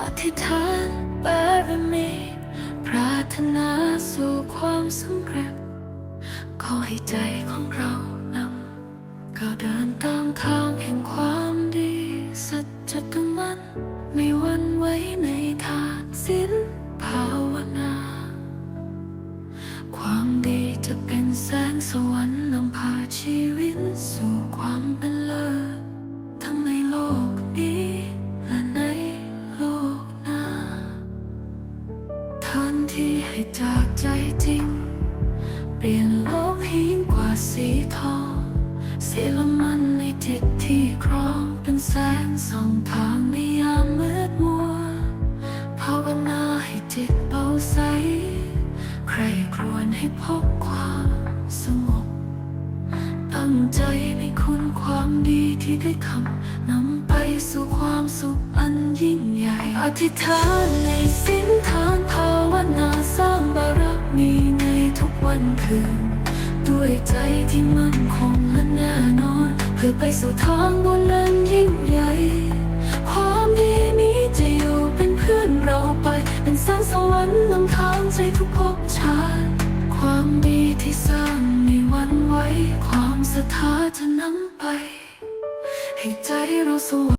อธิษฐานบารมีปรารถนาสู่ความสำเร็จขอให้ใจของเรานำก้าวเดินตามทางแห่งความดี สัจธรรมันไม่วันไว้ในทาง ทันที่ให้จากใจจริง เปลี่ยนโลกให้ยิ่งกว่าสีทองเสียละมันในจิตที่ครองเป็นแสงส่องทางในยามมืดมัวภาวนาให้จิตเบาใส ใครครวญให้พบความสงบ ตั้งใจในคุณความดีที่ได้ทำนำไปสู่ความสุขอันยิ่งใหญ่ อธิษฐานในสิ้นทางันคืน ด้วยใจที่มั่นคงและแน่นอน เพื่อไปสู่ทางบนนั้นยิ่งใหญ่ความดีนี้จะอยู่เป็นเพื่อนเราไป เป็นแสงสวรรค์นำทางใจทุกภพชาติความดีที่สร้างไม่หวันไหวความศรัทธาจะนำไป ให้ใจเราสว่าง